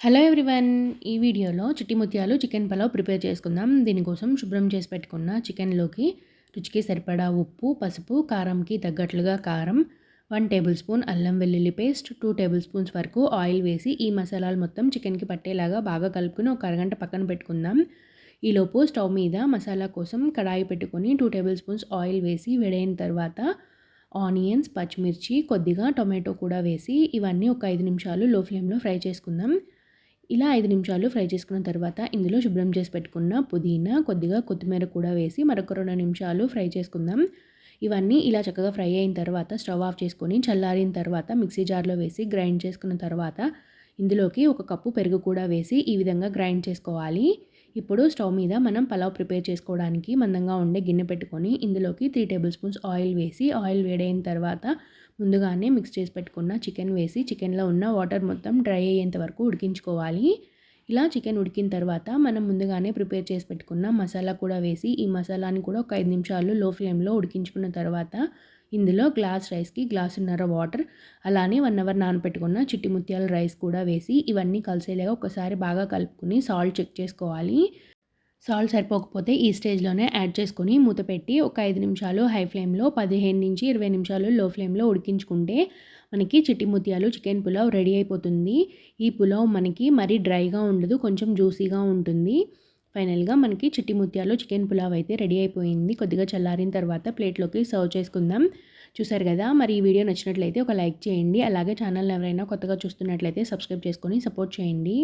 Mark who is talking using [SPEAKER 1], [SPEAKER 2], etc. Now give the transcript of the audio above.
[SPEAKER 1] Hello everyone ఈ వీడియోలో చిట్టి ముత్యాలు చికెన్ పలావ్ ప్రిపేర్ చేసుకుందాం. దీనికోసం శుభ్రం చేసి పెట్టుకున్న చికెన్లోకి రుచికి సరిపడా ఉప్పు పసుపు కారంకి తగ్గట్లుగా కారం వన్ టేబుల్ స్పూన్ అల్లం వెల్లుల్లి పేస్ట్ టూ టేబుల్ స్పూన్స్ వరకు ఆయిల్ వేసి ఈ మసాలాలు మొత్తం చికెన్కి పట్టేలాగా బాగా కలుపుకుని ఒక అరగంట పక్కన పెట్టుకుందాం. ఈలోపు స్టవ్ మీద మసాలా కోసం కడాయి పెట్టుకొని టూ టేబుల్ స్పూన్స్ ఆయిల్ వేసి వేడైన తర్వాత ఆనియన్స్ పచ్చిమిర్చి కొద్దిగా టొమాటో కూడా వేసి ఇవన్నీ ఒక ఐదు నిమిషాలు లో ఫ్లేమ్లో ఫ్రై చేసుకుందాం. ఇలా ఐదు నిమిషాలు ఫ్రై చేసుకున్న తర్వాత ఇందులో శుభ్రం చేసి పెట్టుకున్న పుదీనా కొద్దిగా కొత్తిమీర కూడా వేసి మరొక రెండు నిమిషాలు ఫ్రై చేసుకుందాం. ఇవన్నీ ఇలా చక్కగా ఫ్రై అయిన తర్వాత స్టవ్ ఆఫ్ చేసుకొని చల్లారిన తర్వాత మిక్సీ జార్లో వేసి గ్రైండ్ చేసుకున్న తర్వాత ఇందులోకి ఒక కప్పు పెరుగు కూడా వేసి ఈ విధంగా గ్రైండ్ చేసుకోవాలి. ఇప్పుడు స్టవ్ మీద మనం పలావ్ ప్రిపేర్ చేసుకోవడానికి మందంగా ఉండే గిన్నె పెట్టుకొని ఇందులోకి త్రీ టేబుల్ స్పూన్స్ ఆయిల్ వేసి ఆయిల్ వేడైన తర్వాత ముందుగానే మిక్స్ చేసి పెట్టుకున్న చికెన్ వేసి చికెన్లో ఉన్న వాటర్ మొత్తం డ్రై అయ్యేంత వరకు ఉడికించుకోవాలి. ఇలా చికెన్ ఉడికిన తర్వాత మనం ముందుగానే ప్రిపేర్ చేసి పెట్టుకున్న మసాలా కూడా వేసి ఈ మసాలాని కూడా ఒక ఐదు నిమిషాలు లో ఫ్లేమ్లో ఉడికించుకున్న తర్వాత ఇందులో గ్లాస్ రైస్కి గ్లాసున్నర వాటర్ అలానే వన్ అవర్ నానపెట్టుకున్న చిట్టి ముత్యాల రైస్ కూడా వేసి ఇవన్నీ కలిసేలాగా ఒకసారి బాగా కలుపుకుని సాల్ట్ చెక్ చేసుకోవాలి. సాల్ట్ సరిపోకపోతే ఈ స్టేజ్లోనే యాడ్ చేసుకొని మూత పెట్టి ఒక ఐదు నిమిషాలు హై ఫ్లేమ్లో పదిహేను నుంచి ఇరవై నిమిషాలు లో ఫ్లేమ్లో ఉడికించుకుంటే మనకి చిట్టి ముత్యాలు చికెన్ పులావ్ రెడీ అయిపోతుంది. ఈ పులావ్ మనకి మరీ డ్రైగా ఉండదు కొంచెం జ్యూసీగా ఉంటుంది. ఫైనల్గా మనకి చిట్టి ముత్యాలు చికెన్ పులావ్ అయితే రెడీ అయిపోయింది. కొద్దిగా చల్లారిన తర్వాత ప్లేట్లోకి సర్వ్ చేసుకుందాం. చూసారు కదా మరి ఈ వీడియో నచ్చినట్లయితే ఒక లైక్ చేయండి. అలాగే ఛానల్ ఎవరైనా కొత్తగా చూస్తున్నట్లయితే సబ్స్క్రైబ్ చేసుకొని సపోర్ట్ చేయండి.